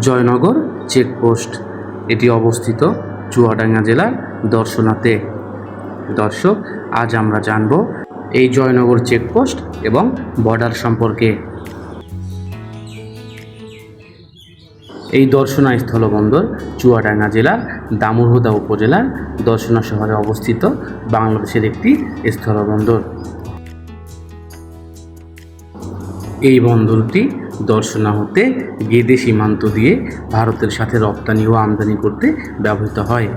Joynagar checkpost. এটি অবস্থিত চুয়াডাঙ্গা জেলার দর্শনাতে। দর্শক, আজ আমরা জানব এই জয়নগর চেকপোস্ট এবং বর্ডার সম্পর্কে। এই দর্শনা স্থলবন্দর চুয়াডাঙ্গা জেলার দামুরহুদা উপজেলার দর্শনা শহরে অবস্থিত। বাংলাদেশের একটি স্থলবন্দর। এই বন্দরটি দর্শনা হতে গেদে সীমান্ত দিয়ে ভারতের সাথে রপ্তানি ও আমদানি করতে ব্যবহৃত হয়।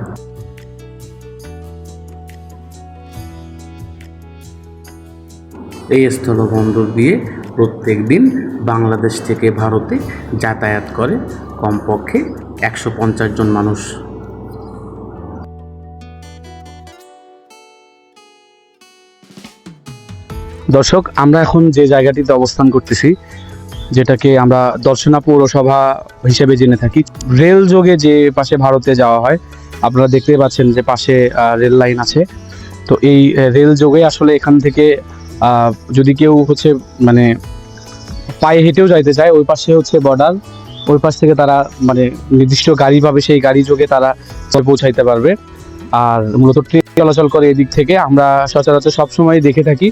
এই স্থলবন্দর দিয়ে প্রত্যেক দিন বাংলাদেশ থেকে ভারতে যাতায়াত করে কমপক্ষে একশো পঞ্চাশ জন মানুষ। দর্শক, আমরা এখন যে জায়গাটিতে অবস্থান করতেছি যেটাকে আমরা দর্শনা পৌরসভা হিসেবে জেনে থাকি। রেল যোগে যে পাশে ভারতে যাওয়া হয়, আপনারা দেখতে পাচ্ছেন যে পাশে রেল লাইন আছে। তো এই রেল যোগে আসলে এখান থেকে যদি কেউ হচ্ছে মানে পায়ে হেঁটেও যাইতে চায়, ওই পাশে হচ্ছে বর্ডার। ওই পাশ থেকে তারা মানে নির্দিষ্ট গাড়ি পাবে, সেই গাড়ি যোগে তারা পৌঁছাইতে পারবে। আর মূলত ট্রেন চলাচল করে এদিক থেকে। আমরা সচরাচর সবসময় দেখে থাকি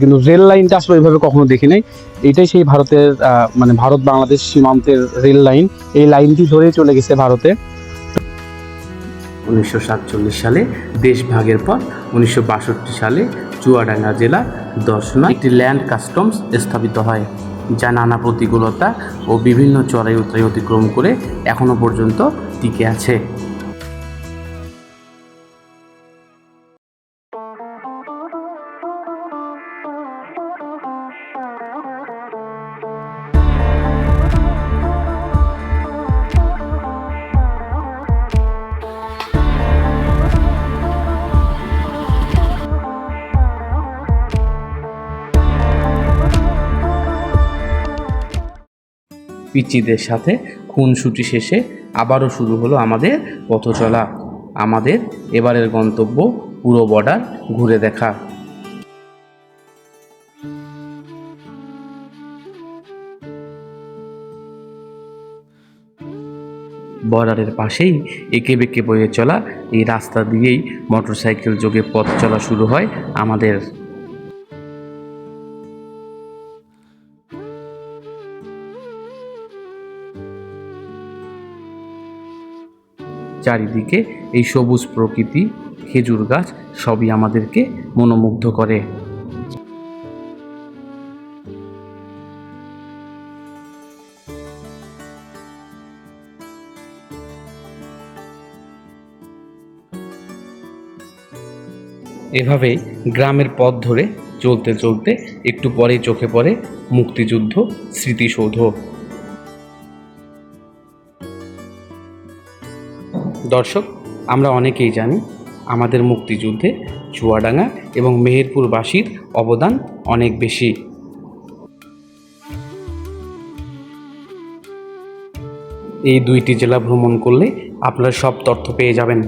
কিন্তু রেল লাইনটা আসলে ওইভাবে কখনো দেখি নাই। এটাই সেই ভারতের মানে ভারত বাংলাদেশ সীমান্তের রেল লাইন এই লাইনটি ধরেই চলে গেছে ভারতে। উনিশশো সাতচল্লিশ সালে দেশ ভাগের পর উনিশশো বাষট্টি সালে চুয়াডাঙ্গা জেলা দর্শনা একটি ল্যান্ড কাস্টমস স্থাপিত হয়, যা নানা প্রতিকূলতা ও বিভিন্ন চড়াই উতরাই অতিক্রম করে এখনও পর্যন্ত টিকে আছে। পিচিদের সাথে খুনসুটি শেষে আবারও শুরু হলো আমাদের পথ চলা আমাদের এবারের গন্তব্য পুরো বর্ডার ঘুরে দেখা। বর্ডারের পাশেই এঁকে বেঁকে বয়ে চলা এই রাস্তা দিয়েই মোটরসাইকেল যোগে পথ চলা শুরু হয় আমাদের। চারিদিকে এই সবুজ প্রকৃতি, খেজুর গাছ সবই আমাদেরকে মনোমুগ্ধ করে। এভাবে গ্রামের পথ ধরে চলতে চলতে একটু পরেই চোখে পড়ে মুক্তিযুদ্ধ স্মৃতিসৌধ। দর্শক, আমরা অনেকেই জানি আমাদের মুক্তিযুদ্ধে চুয়াডাঙ্গা এবং মেহেরপুরবাসীর অবদান অনেক বেশি। এই দুইটি জেলা ভ্রমণ করলে আপনারা সব তথ্য পেয়ে যাবেন।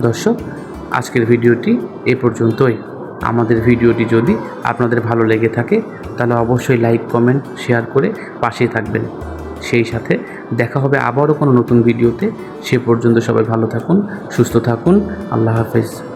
দর্শক, আজকের ভিডিওটি এ পর্যন্তই। আমাদের ভিডিওটি যদি আপনাদের ভালো লেগে থাকে, তাহলে অবশ্যই লাইক, কমেন্ট, শেয়ার করে পাশে থাকবেন। সেই সাথে দেখা হবে আবারও কোনো নতুন ভিডিওতে। সে পর্যন্ত সবাই ভালো থাকুন, সুস্থ থাকুন। আল্লাহ হাফেজ।